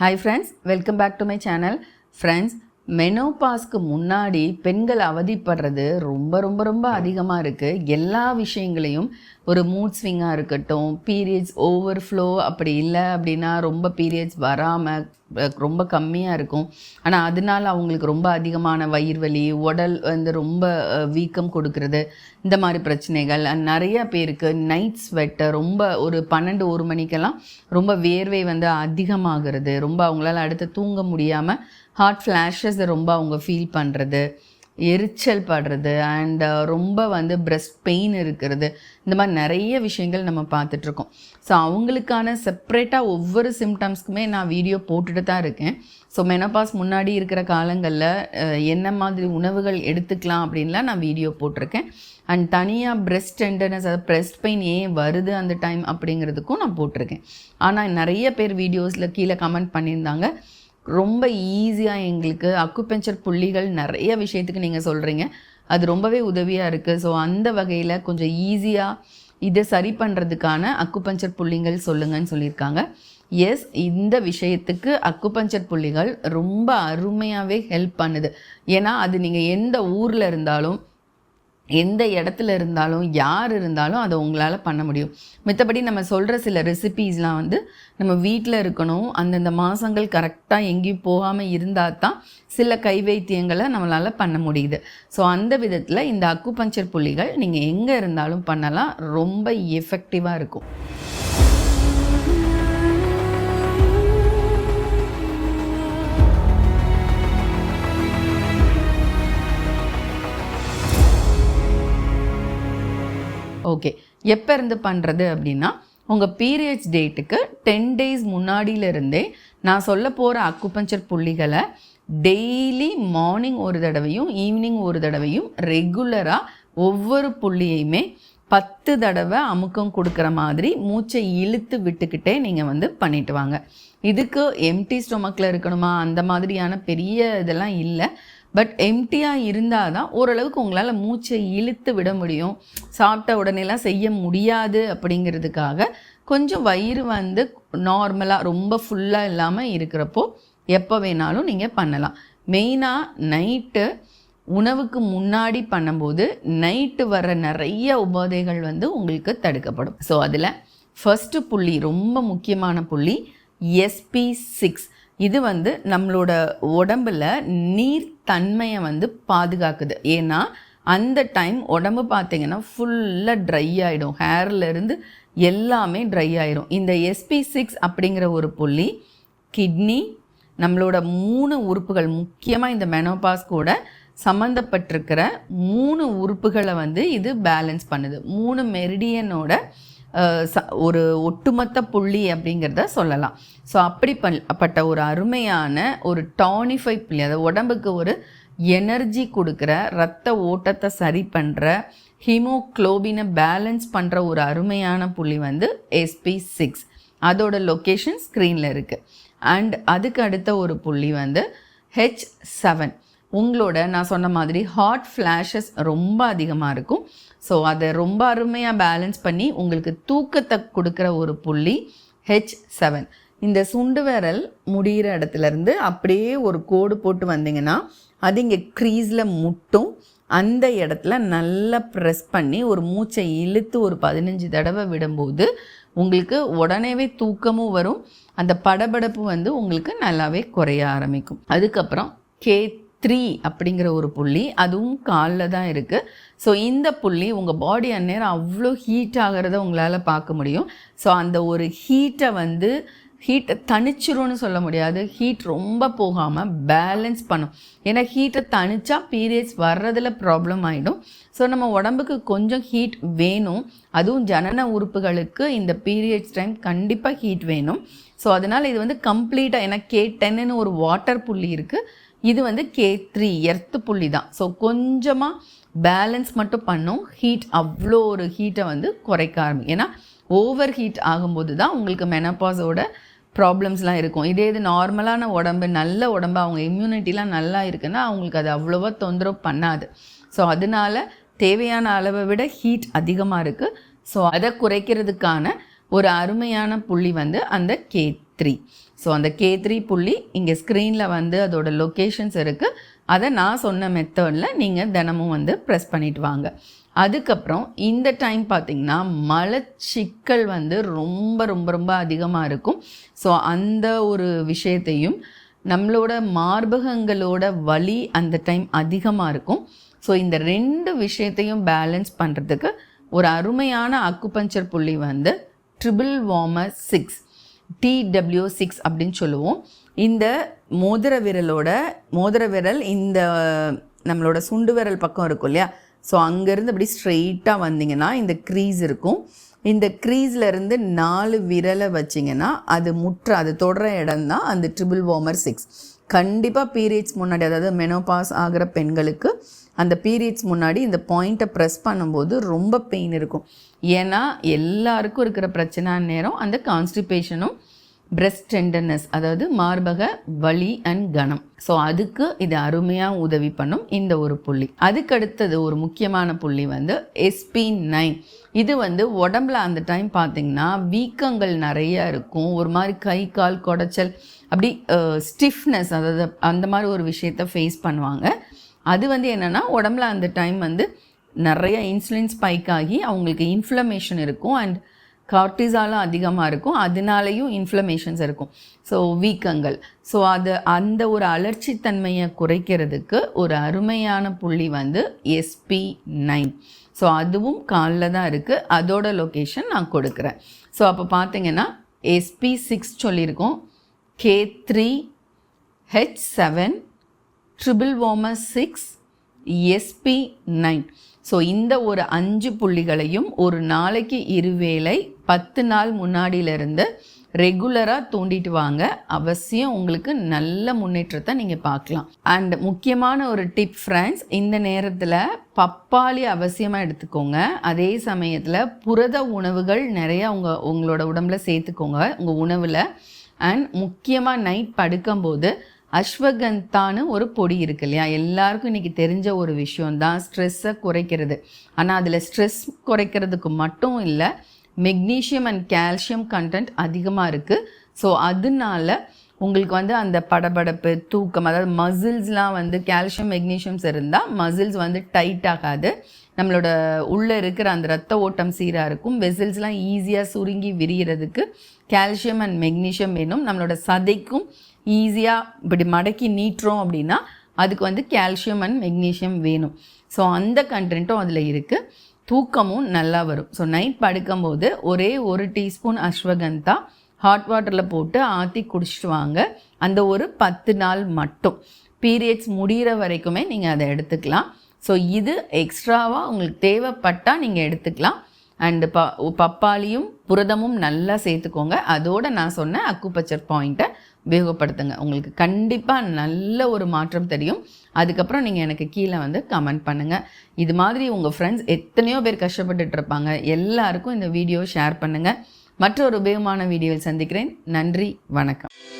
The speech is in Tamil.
Hi friends welcome back to my channel friends மெனோபாஸ்க்கு முன்னாடி பெண்கள் அவதிப்படுறது ரொம்ப ரொம்ப ரொம்ப அதிகமாக இருக்குது எல்லா விஷயங்களையும் ஒரு மூட் ஸ்விங்காக இருக்கட்டும் பீரியட்ஸ் ஓவர் ஃப்ளோ அப்படி இல்லை அப்படின்னா ரொம்ப பீரியட்ஸ் வராமல் ரொம்ப கம்மியாக இருக்கும். ஆனால் அதனால அவங்களுக்கு ரொம்ப அதிகமான வயிறு வலி உடல் வந்து ரொம்ப வீக்கம் கொடுக்கறது இந்த மாதிரி பிரச்சனைகள். அண்ட் நிறைய பேருக்கு நைட் ஸ்வெட்டு ரொம்ப ஒரு பன்னெண்டு ஒரு மணிக்கெல்லாம் ரொம்ப வேர்வை வந்து அதிகமாகிறது. ரொம்ப அவங்களால அடுத்து தூங்க முடியாமல் ஹார்ட் ஃப்ளாஷஸை ரொம்ப அவங்க ஃபீல் பண்ணுறது எரிச்சல் படுறது அண்ட் uh, ரொம்ப வந்து பிரஸ்ட் பெயின் இருக்கிறது இந்த மாதிரி நிறைய விஷயங்கள் நம்ம பார்த்துட்ருக்கோம் ஸோ அவங்களுக்கான செப்ரேட்டாக ஒவ்வொரு சிம்டம்ஸ்க்குமே நான் வீடியோ போட்டுட்டு தான் இருக்கேன். ஸோ மெனபாஸ் முன்னாடி இருக்கிற காலங்களில் uh, என்ன மாதிரி உணவுகள் எடுத்துக்கலாம் அப்படின்லாம் நான் வீடியோ போட்டிருக்கேன். அண்ட் தனியாக breast டெண்டர்னஸ் அதாவது breast பெயின் ஏன் வருது அந்த டைம் அப்படிங்கிறதுக்கும் நான் போட்டிருக்கேன். ஆனால் நிறைய பேர் வீடியோஸில் கீழே கமெண்ட் பண்ணியிருந்தாங்க. ரொம்ப ஈஸியாக எங்களுக்கு அக்குபெஞ்சர் புள்ளிகள் நிறைய விஷயத்துக்கு நீங்கள் சொல்கிறீங்க அது ரொம்பவே உதவியாக இருக்குது ஸோ அந்த வகையில் கொஞ்சம் ஈஸியாக இதை சரி பண்ணுறதுக்கான அக்குபஞ்சர் புள்ளிகள் சொல்லுங்கன்னு சொல்லியிருக்காங்க. எஸ் இந்த விஷயத்துக்கு அக்குபஞ்சர் புள்ளிகள் ரொம்ப அருமையாகவே ஹெல்ப் பண்ணுது. ஏன்னா அது நீங்கள் எந்த ஊரில் இருந்தாலும் எந்த இடத்துல இருந்தாலும் யார் இருந்தாலும் அதை உங்களால் பண்ண முடியும். மித்தபடி நம்ம சொல்கிற சில ரெசிபீஸ்லாம் வந்து நம்ம வீட்டில் இருக்கணும். அந்தந்த மாதங்கள் கரெக்டாக எங்கேயும் போகாமல் இருந்தால் தான் சில கை வைத்தியங்களை நம்மளால் பண்ண முடியுது. ஸோ அந்த விதத்தில் இந்த அக்குபஞ்சர் புள்ளிகள் நீங்கள் எங்கே இருந்தாலும் பண்ணலாம். ரொம்ப எஃபெக்டிவாக இருக்கும். ஓகே எப்போ இருந்து பண்ணுறது அப்படின்னா உங்கள் பீரியட்ஸ் டேட்டுக்கு டென் டேஸ் முன்னாடியிலிருந்தே நான் சொல்ல போகிற அக்குபஞ்சர் புள்ளிகளை டெய்லி மார்னிங் ஒரு தடவையும் ஈவினிங் ஒரு தடவையும் ரெகுலராக ஒவ்வொரு புள்ளியையுமே பத்து தடவை அமுக்கம் கொடுக்குற மாதிரி மூச்சை இழுத்து விட்டுக்கிட்டே நீங்கள் வந்து பண்ணிட்டு வாங்க. இதுக்கு எம்டி ஸ்டொமக்கில் இருக்கணுமா? அந்த மாதிரியான பெரிய இதெல்லாம் இல்லை. பட் எம்டியாக இருந்தால் தான் ஓரளவுக்கு உங்களால் மூச்சை இழுத்து விட முடியும். சாப்பிட்ட உடனேலாம் செய்ய முடியாது அப்படிங்கிறதுக்காக கொஞ்சம் வயிறு வந்து நார்மலாக ரொம்ப ஃபுல்லாக இல்லாமல் இருக்கிறப்போ எப்போ வேணாலும் நீங்கள் பண்ணலாம். மெயினாக நைட்டு உணவுக்கு முன்னாடி பண்ணும்போது நைட்டு வர நிறைய உபாதைகள் வந்து உங்களுக்கு தடுக்கப்படும். ஸோ அதில் ஃபஸ்ட்டு புள்ளி ரொம்ப முக்கியமான புள்ளி எஸ்பி சிக்ஸ் இது வந்து நம்மளோட உடம்புல நீர் தன்மையை வந்து பாதுகாக்குது. ஏன்னா அந்த டைம் உடம்பு பார்த்தீங்கன்னா ஃபுல்லாக ட்ரை ஆகிடும் ஹேர்லேருந்து எல்லாமே ட்ரை ஆயிரும். இந்த எஸ்பி சிக்ஸ் அப்படிங்கிற ஒரு புள்ளி கிட்னி நம்மளோட மூணு உறுப்புகள் முக்கியமாக இந்த மெனோபாஸ் கூட சம்மந்தப்பட்டிருக்கிற மூணு உறுப்புகளை வந்து இது பேலன்ஸ் பண்ணுது. மூணு மெரிடியனோட ஒரு ஒட்டுமொத்த புள்ளி அப்படிங்கிறத சொல்லலாம். ஸோ அப்படிப்பட்ட ஒரு அருமையான ஒரு டானிஃபை புள்ளி அதாவது உடம்புக்கு ஒரு எனர்ஜி கொடுக்குற ரத்த ஓட்டத்தை சரி பண்ணுற ஹீமோக்ளோபினை பேலன்ஸ் பண்ணுற ஒரு அருமையான புள்ளி வந்து எஸ்பி சிக்ஸ் அதோட லொக்கேஷன் ஸ்க்ரீனில் இருக்குது அண்ட் அதுக்கு அடுத்த ஒரு புள்ளி வந்து ஹெச் செவன் உங்களோட நான் சொன்ன மாதிரி ஹாட் ஃப்ளாஷஸ் ரொம்ப அதிகமாக இருக்கும். ஸோ அதை ரொம்ப அருமையாக பேலன்ஸ் பண்ணி உங்களுக்கு தூக்கத்தை கொடுக்குற ஒரு புள்ளி ஹெச் செவன் இந்த சுண்டு விரல் முடிகிற இடத்துலேருந்து அப்படியே ஒரு கோடு போட்டு வந்தீங்கன்னா அது இங்கே க்ரீஸில் முட்டும். அந்த இடத்துல நல்லா ப்ரெஸ் பண்ணி ஒரு மூச்சை இழுத்து ஒரு பதினஞ்சு தடவை விடும்போது உங்களுக்கு உடனேவே தூக்கமும் வரும். அந்த படபடப்பு வந்து உங்களுக்கு நல்லாவே குறைய ஆரம்பிக்கும். அதுக்கப்புறம் கே த்ரீ அப்படிங்கிற ஒரு புள்ளி அதுவும் காலில் தான் இருக்குது ஸோ இந்த புள்ளி உங்கள் பாடி அந்நேரம் அவ்வளோ ஹீட் ஆகிறத உங்களால் பார்க்க முடியும். ஸோ அந்த ஒரு ஹீட்டை வந்து ஹீட்டை தணிச்சிரும்னு சொல்ல முடியாது. ஹீட் ரொம்ப போகாமல் பேலன்ஸ் பண்ணும். ஏன்னா ஹீட்டை தணிச்சா பீரியட்ஸ் வர்றதில் ப்ராப்ளம் ஆகிடும் ஸோ நம்ம உடம்புக்கு கொஞ்சம் ஹீட் வேணும். அதுவும் ஜனன உறுப்புகளுக்கு இந்த பீரியட்ஸ் டைம் கண்டிப்பாக ஹீட் வேணும். ஸோ அதனால் இது வந்து கம்ப்ளீட்டாக ஏன்னா கே டென்னு ஒரு வாட்டர் புள்ளி இருக்குது இது வந்து கே த்ரீ எர்த்து புள்ளி தான். ஸோ கொஞ்சமாக பேலன்ஸ் மட்டும் பண்ணும். ஹீட் அவ்வளோ ஒரு ஹீட்டை வந்து குறைக்க ஆரம்பி ஏன்னா ஓவர் ஹீட் ஆகும்போது தான் உங்களுக்கு மெனப்பாஸோட ப்ராப்ளம்ஸ்லாம் இருக்கும். இதே இது நார்மலான உடம்பு நல்ல உடம்பு அவங்க இம்யூனிட்டிலாம் நல்லா இருக்குன்னா அவங்களுக்கு அது அவ்வளோவா தொந்தரவு பண்ணாது. ஸோ அதனால தேவையான அளவை விட ஹீட் அதிகமாக இருக்குது ஸோ அதை குறைக்கிறதுக்கான ஒரு அருமையான புள்ளி வந்து அந்த கே த்ரீ ஸோ அந்த கே த்ரீ புள்ளி இங்கே ஸ்க்ரீனில் வந்து அதோட லொக்கேஷன்ஸ் இருக்குது அதை நான் சொன்ன மெத்தடில் நீங்கள் தினமும் வந்து ப்ரெஸ் பண்ணிட்டு வாங்க. அதுக்கப்புறம் இந்த டைம் பார்த்திங்கன்னா மலச்சிக்கல் வந்து ரொம்ப ரொம்ப ரொம்ப அதிகமாக இருக்கும். ஸோ அந்த ஒரு விஷயத்தையும் நம்மளோட மார்பகங்களோட வலி அந்த டைம் அதிகமாக இருக்கும். ஸோ இந்த ரெண்டு விஷயத்தையும் பேலன்ஸ் பண்ணுறதுக்கு ஒரு அருமையான அக்குபஞ்சர் புள்ளி வந்து triple warmer six TW six அப்படின்னு சொல்லுவோம். இந்த மோதிர விரலோட மோதிர விரல் இந்த நம்மளோட சுண்டு விரல் பக்கம் இருக்கும் இல்லையா? ஸோ அங்கேருந்து அப்படி ஸ்ட்ரெயிட்டாக வந்தீங்கன்னா இந்த க்ரீஸ் இருக்கும். இந்த க்ரீஸில் இருந்து நாலு விரலை வச்சிங்கன்னா அது முற்ற அது தொடர இடம் தான் அந்த ட்ரிபிள் வார்மர் சிக்ஸ் கண்டிப்பாக பீரியட்ஸ் முன்னாடி அதாவது மெனோபாஸ் ஆகிற பெண்களுக்கு அந்த பீரியட்ஸ் முன்னாடி இந்த பாயிண்ட்டை ப்ரெஸ் பண்ணும்போது ரொம்ப பெயின் இருக்கும். ஏன்னா எல்லாருக்கும் இருக்கிற பிரச்சனை நேரம் அந்த கான்ஸ்டிபேஷனும் பிரெஸ்ட் டெண்டர்னஸ் அதாவது மார்பக வலி அண்ட் கனம் ஸோ அதுக்கு இது அருமையாக உதவி பண்ணும் இந்த ஒரு புள்ளி. அதுக்கு அடுத்தது ஒரு முக்கியமான புள்ளி வந்து எஸ்பி நைன் இது வந்து உடம்புல அந்த டைம் பார்த்திங்கன்னா வீக்கங்கள் நிறையா இருக்கும். ஒரு மாதிரி கை கால் குடைச்சல் அப்படி ஸ்டிஃப்னஸ் அதாவது அந்த மாதிரி ஒரு விஷயத்த ஃபேஸ் பண்ணுவாங்க. அது வந்து என்னென்னா உடம்புல அந்த டைம் வந்து நிறைய இன்சுலின் ஸ்பைக் ஆகி அவங்களுக்கு இன்ஃப்ளமேஷன் இருக்கும் அண்ட் கார்டிசாலும் அதிகமாக இருக்கும். அதனாலேயும் இன்ஃப்ளமேஷன்ஸ் இருக்கும். ஸோ வீக்கங்கள். ஸோ அது அந்த ஒரு அலர்ச்சித்தன்மையை குறைக்கிறதுக்கு ஒரு அருமையான புள்ளி வந்து எஸ்பி நைன் ஸோ அதுவும் காலில் தான் இருக்குது அதோட லொக்கேஷன் நான் கொடுக்குறேன். ஸோ அப்போ பார்த்தீங்கன்னா எஸ்பி சிக்ஸ் சொல்லியிருக்கோம். K three H seven triple warmer six SP nine so இந்த ஒரு அஞ்சு புள்ளிகளையும் ஒரு நாளைக்கு இருவேளை பத்து நாள் முன்னாடியிலிருந்து ரெகுலராக தூண்டிட்டு வாங்க. அவசியம் உங்களுக்கு நல்ல முன்னேற்றத்தை நீங்கள் பார்க்கலாம். அண்ட் முக்கியமான ஒரு டிப் ஃப்ரெண்ட்ஸ் இந்த நேரத்தில் பப்பாளி அவசியமாக எடுத்துக்கோங்க. அதே சமயத்தில் புரத உணவுகள் நிறையா உங்கள் உங்களோட உடம்புல சேர்த்துக்கோங்க. உங்கள் உணவில். அண்ட் முக்கியமாக நைட் படுக்கும்போது அஸ்வகந்தான்னு ஒரு பொடி இருக்கு இல்லையா? எல்லாருக்கும் இன்றைக்கி தெரிஞ்ச ஒரு விஷயந்தான் ஸ்ட்ரெஸ்ஸை குறைக்கிறது. ஆனால் அதில் ஸ்ட்ரெஸ் குறைக்கிறதுக்கு மட்டும் இல்லை மெக்னீஷியம் அண்ட் கால்சியம் கண்டென்ட் அதிகமாக இருக்குது ஸோ அதனால உங்களுக்கு வந்து அந்த படபடப்பு தூக்கம் அதாவது மசில்ஸ்லாம் வந்து கால்சியம் மெக்னீஷியம்ஸ் இருந்தால் மசில்ஸ் வந்து டைட் ஆகாது. நம்மளோட உள்ளே இருக்கிற அந்த ரத்த ஓட்டம் சீராக இருக்கும். வெசில்ஸ்லாம் ஈஸியாக சுருங்கி விரிகிறதுக்கு கால்சியம் அண்ட் மெக்னீஷியம் வேணும். நம்மளோட சதைக்கும் ஈஸியாக இப்படி மடக்கி நீட்டுறோம் அப்படின்னா அதுக்கு வந்து கால்சியம் அண்ட் மெக்னீஷியம் வேணும். ஸோ அந்த கண்டென்ட்டும் அதில் இருக்குது தூக்கமும் நல்லா வரும். ஸோ நைட் படுக்கும்போது ஒரே ஒரு டீஸ்பூன் அஸ்வகந்தா ஹாட் வாட்டரில் போட்டு ஆற்றி குடிச்சிட்டு வாங்க. அந்த ஒரு பத்து நாள் மட்டும். பீரியட்ஸ் முடிகிற வரைக்குமே நீங்கள் அதை எடுத்துக்கலாம். ஸோ இது எக்ஸ்ட்ராவாக உங்களுக்கு தேவைப்பட்டால் நீங்கள் எடுத்துக்கலாம். அண்டு ப பப்பாளியும் புரதமும் நல்லா சேர்த்துக்கோங்க அதோடு நான் சொன்ன அக்குப்பச்சர் பாயிண்ட்டை உபயோகப்படுத்துங்க உங்களுக்கு கண்டிப்பாக நல்ல ஒரு மாற்றம் தெரியும் அதுக்கப்புறம் நீங்கள் எனக்கு கீழே வந்து கமெண்ட் பண்ணுங்கள் இது மாதிரி உங்கள் ஃப்ரெண்ட்ஸ் எத்தனையோ பேர் கஷ்டப்பட்டுட்டு இருப்பாங்க எல்லாருக்கும் இந்த வீடியோ ஷேர் பண்ணுங்கள் மற்றொரு உபயோகமான வீடியோவில் சந்திக்கிறேன் நன்றி வணக்கம்